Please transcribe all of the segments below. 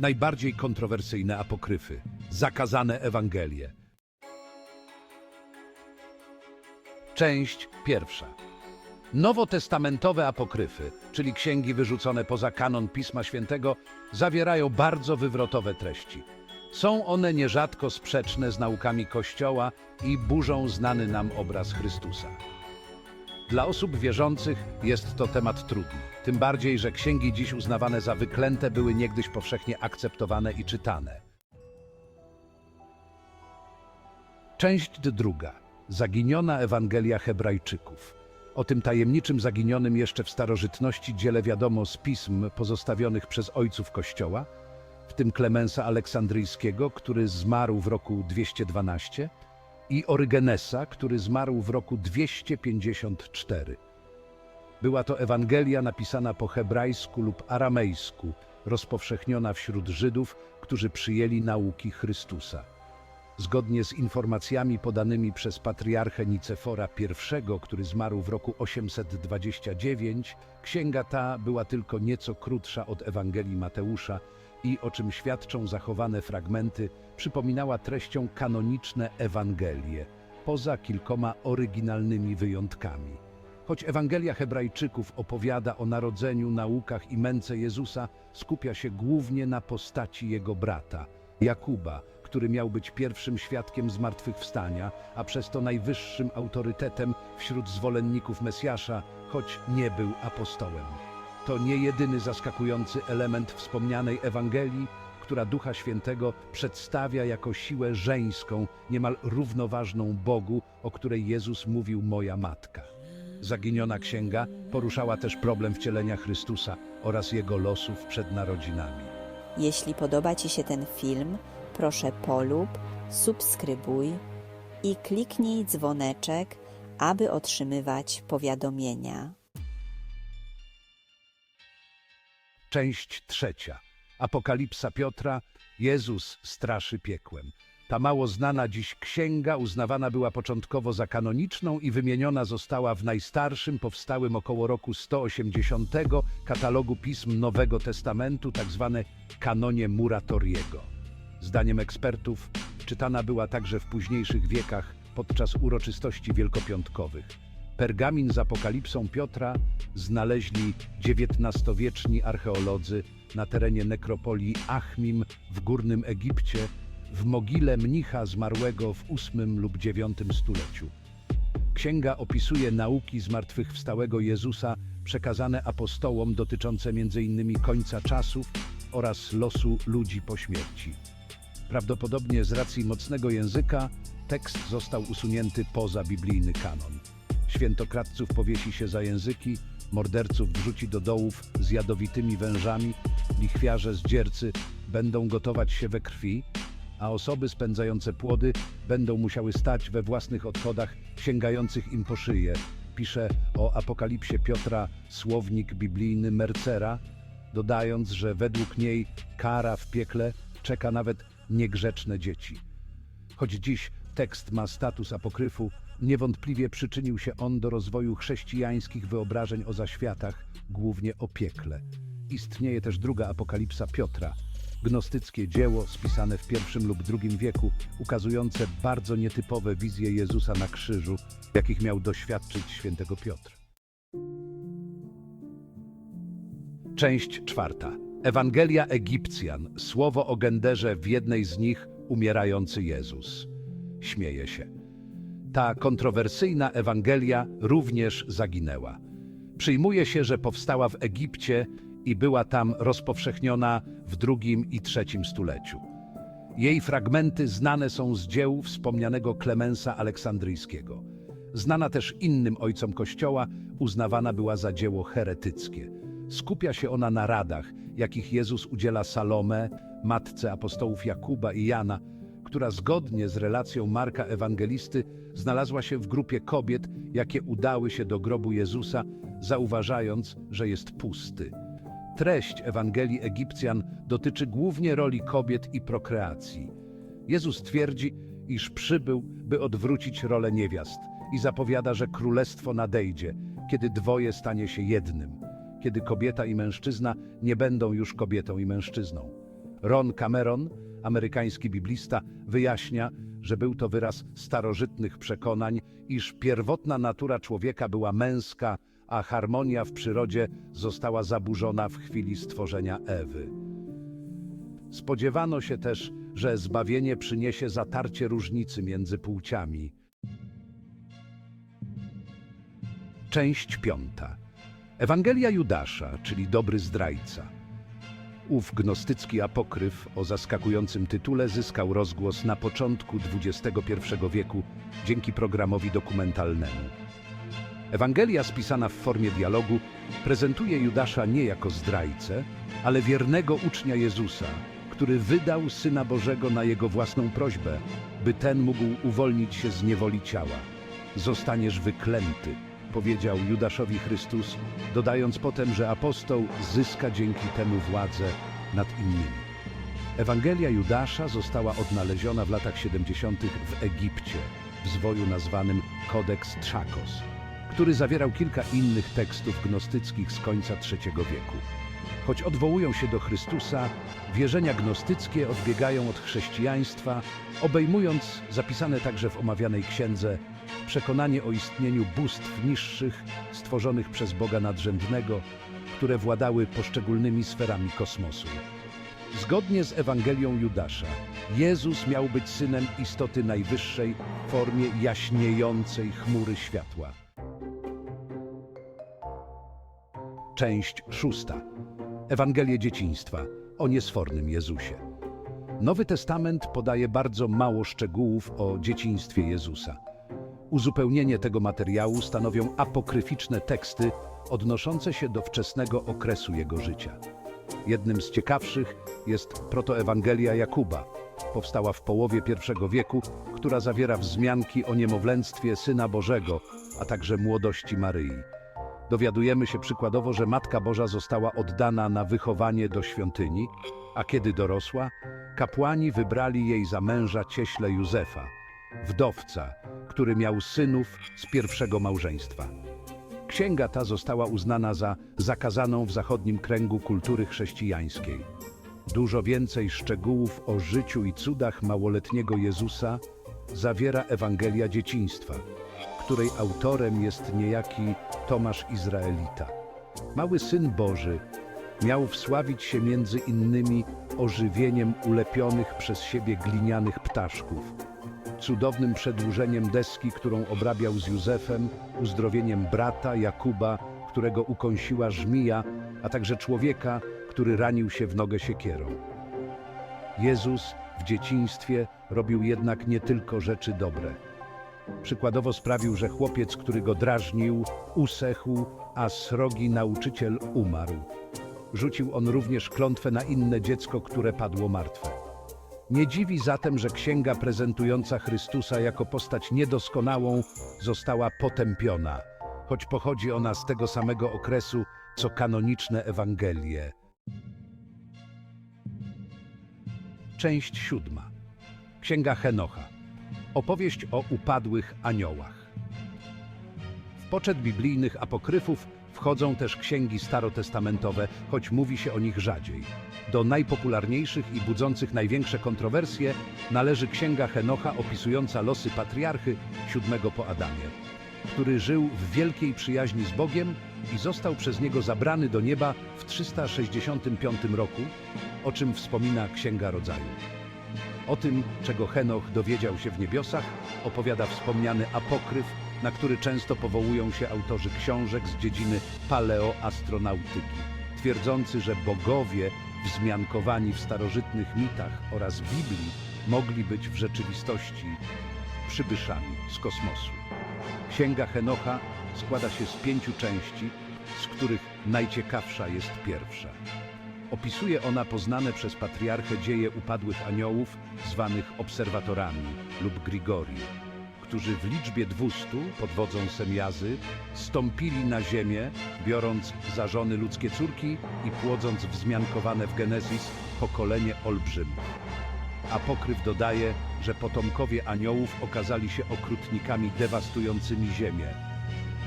najbardziej kontrowersyjne apokryfy, zakazane Ewangelie. Część pierwsza. Nowotestamentowe apokryfy, czyli księgi wyrzucone poza kanon Pisma Świętego, zawierają bardzo wywrotowe treści. Są one nierzadko sprzeczne z naukami Kościoła i burzą znany nam obraz Chrystusa. Dla osób wierzących jest to temat trudny, tym bardziej, że księgi dziś uznawane za wyklęte były niegdyś powszechnie akceptowane i czytane. Część druga. Zaginiona Ewangelia Hebrajczyków. O tym tajemniczym zaginionym jeszcze w starożytności dziele wiadomo z pism pozostawionych przez ojców Kościoła, w tym Klemensa Aleksandryjskiego, który zmarł w roku 212, i Orygenesa, który zmarł w roku 254. Była to Ewangelia napisana po hebrajsku lub aramejsku, rozpowszechniona wśród Żydów, którzy przyjęli nauki Chrystusa. Zgodnie z informacjami podanymi przez patriarchę Nicefora I, który zmarł w roku 829, księga ta była tylko nieco krótsza od Ewangelii Mateusza i, o czym świadczą zachowane fragmenty, przypominała treścią kanoniczne Ewangelie, poza kilkoma oryginalnymi wyjątkami. Choć Ewangelia Hebrajczyków opowiada o narodzeniu, naukach i męce Jezusa, skupia się głównie na postaci jego brata, Jakuba, który miał być pierwszym świadkiem zmartwychwstania, a przez to najwyższym autorytetem wśród zwolenników Mesjasza, choć nie był apostołem. To nie jedyny zaskakujący element wspomnianej Ewangelii, która Ducha Świętego przedstawia jako siłę żeńską, niemal równoważną Bogu, o której Jezus mówił moja matka. Zaginiona księga poruszała też problem wcielenia Chrystusa oraz jego losów przed narodzinami. Jeśli podoba Ci się ten film, proszę polub, subskrybuj i kliknij dzwoneczek, aby otrzymywać powiadomienia. Część trzecia. Apokalipsa Piotra. Jezus straszy piekłem. Ta mało znana dziś księga uznawana była początkowo za kanoniczną i wymieniona została w najstarszym, powstałym około roku 180 katalogu pism Nowego Testamentu, tzw. kanonie Muratoriego. Zdaniem ekspertów czytana była także w późniejszych wiekach podczas uroczystości wielkopiątkowych. Pergamin z apokalipsą Piotra znaleźli XIX-wieczni archeolodzy na terenie nekropolii Achmim w Górnym Egipcie, w mogile mnicha zmarłego w VIII lub IX stuleciu. Księga opisuje nauki zmartwychwstałego Jezusa przekazane apostołom dotyczące m.in. końca czasów oraz losu ludzi po śmierci. Prawdopodobnie z racji mocnego języka tekst został usunięty poza biblijny kanon. Świętokradców powiesi się za języki, morderców wrzuci do dołów z jadowitymi wężami, lichwiarze z dziercy będą gotować się we krwi, a osoby spędzające płody będą musiały stać we własnych odchodach sięgających im po szyję. Pisze o apokalipsie Piotra słownik biblijny Mercera, dodając, że według niej kara w piekle czeka nawet niegrzeczne dzieci. Choć dziś tekst ma status apokryfu, niewątpliwie przyczynił się on do rozwoju chrześcijańskich wyobrażeń o zaświatach, głównie o piekle. Istnieje też druga apokalipsa Piotra, gnostyckie dzieło spisane w I lub II wieku, ukazujące bardzo nietypowe wizje Jezusa na krzyżu, jakich miał doświadczyć świętego Piotr. Część czwarta. Ewangelia Egipcjan. Słowo o genderze w jednej z nich umierający Jezus. Śmieje się. Ta kontrowersyjna Ewangelia również zaginęła. Przyjmuje się, że powstała w Egipcie i była tam rozpowszechniona w II i III stuleciu. Jej fragmenty znane są z dzieł wspomnianego Klemensa Aleksandryjskiego. Znana też innym ojcom Kościoła, uznawana była za dzieło heretyckie. Skupia się ona na radach, jakich Jezus udziela Salome, matce apostołów Jakuba i Jana, która zgodnie z relacją Marka Ewangelisty znalazła się w grupie kobiet, jakie udały się do grobu Jezusa, zauważając, że jest pusty. Treść Ewangelii Egipcjan dotyczy głównie roli kobiet i prokreacji. Jezus twierdzi, iż przybył, by odwrócić rolę niewiast i zapowiada, że królestwo nadejdzie, kiedy dwoje stanie się jednym, kiedy kobieta i mężczyzna nie będą już kobietą i mężczyzną, Ron Cameron, amerykański biblista, wyjaśnia, że był to wyraz starożytnych przekonań, iż pierwotna natura człowieka była męska, a harmonia w przyrodzie została zaburzona w chwili stworzenia Ewy. Spodziewano się też, że zbawienie przyniesie zatarcie różnicy między płciami. Część piąta. Ewangelia Judasza, czyli dobry zdrajca. Ów gnostycki apokryf o zaskakującym tytule zyskał rozgłos na początku XXI wieku dzięki programowi dokumentalnemu. Ewangelia spisana w formie dialogu prezentuje Judasza nie jako zdrajcę, ale wiernego ucznia Jezusa, który wydał Syna Bożego na jego własną prośbę, by ten mógł uwolnić się z niewoli ciała. Zostaniesz wyklęty, powiedział Judaszowi Chrystus, dodając potem, że apostoł zyska dzięki temu władzę nad innymi. Ewangelia Judasza została odnaleziona w latach 70. w Egipcie, w zwoju nazwanym Kodeks Trzakos, który zawierał kilka innych tekstów gnostyckich z końca III wieku. Choć odwołują się do Chrystusa, wierzenia gnostyckie odbiegają od chrześcijaństwa, obejmując zapisane także w omawianej księdze przekonanie o istnieniu bóstw niższych stworzonych przez Boga nadrzędnego, które władały poszczególnymi sferami kosmosu. Zgodnie z Ewangelią Judasza, Jezus miał być synem istoty najwyższej w formie jaśniejącej chmury światła. Część szósta. Ewangelie dzieciństwa o niesfornym Jezusie. Nowy Testament podaje bardzo mało szczegółów o dzieciństwie Jezusa. Uzupełnienie tego materiału stanowią apokryficzne teksty odnoszące się do wczesnego okresu jego życia. Jednym z ciekawszych jest protoewangelia Jakuba. Powstała w połowie I wieku, która zawiera wzmianki o niemowlęctwie Syna Bożego, a także młodości Maryi. Dowiadujemy się przykładowo, że Matka Boża została oddana na wychowanie do świątyni, a kiedy dorosła, kapłani wybrali jej za męża cieśle Józefa, wdowca, który miał synów z pierwszego małżeństwa. Księga ta została uznana za zakazaną w zachodnim kręgu kultury chrześcijańskiej. Dużo więcej szczegółów o życiu i cudach małoletniego Jezusa zawiera Ewangelia dzieciństwa, której autorem jest niejaki Tomasz Izraelita. Mały Syn Boży miał wsławić się między innymi ożywieniem ulepionych przez siebie glinianych ptaszków, cudownym przedłużeniem deski, którą obrabiał z Józefem, uzdrowieniem brata Jakuba, którego ukąsiła żmija, a także człowieka, który ranił się w nogę siekierą. Jezus w dzieciństwie robił jednak nie tylko rzeczy dobre. Przykładowo sprawił, że chłopiec, który go drażnił, usechł, a srogi nauczyciel umarł. Rzucił on również klątwę na inne dziecko, które padło martwe. Nie dziwi zatem, że księga prezentująca Chrystusa jako postać niedoskonałą została potępiona, choć pochodzi ona z tego samego okresu, co kanoniczne Ewangelie. Część siódma. Księga Henocha. Opowieść o upadłych aniołach. Poczet biblijnych apokryfów wchodzą też księgi starotestamentowe, choć mówi się o nich rzadziej. Do najpopularniejszych i budzących największe kontrowersje należy Księga Henocha opisująca losy patriarchy siódmego po Adamie, który żył w wielkiej przyjaźni z Bogiem i został przez niego zabrany do nieba w 365 roku, o czym wspomina Księga Rodzaju. O tym, czego Henoch dowiedział się w niebiosach, opowiada wspomniany apokryf, na który często powołują się autorzy książek z dziedziny paleoastronautyki, twierdzący, że bogowie wzmiankowani w starożytnych mitach oraz Biblii mogli być w rzeczywistości przybyszami z kosmosu. Księga Henocha składa się z pięciu części, z których najciekawsza jest pierwsza. Opisuje ona poznane przez patriarchę dzieje upadłych aniołów, zwanych obserwatorami lub Grigori, którzy w liczbie 200 pod wodzą Semiazy stąpili na ziemię, biorąc za żony ludzkie córki i płodząc wzmiankowane w Genezis pokolenie olbrzymów. Apokryf dodaje, że potomkowie aniołów okazali się okrutnikami dewastującymi ziemię.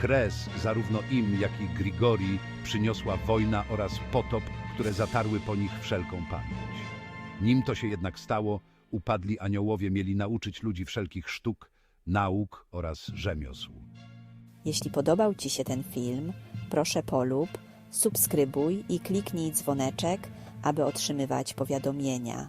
Kres zarówno im, jak i Grigori przyniosła wojna oraz potop, które zatarły po nich wszelką pamięć. Nim to się jednak stało, upadli aniołowie mieli nauczyć ludzi wszelkich sztuk, nauk oraz rzemiosł. Jeśli podobał Ci się ten film, proszę polub, subskrybuj i kliknij dzwoneczek, aby otrzymywać powiadomienia.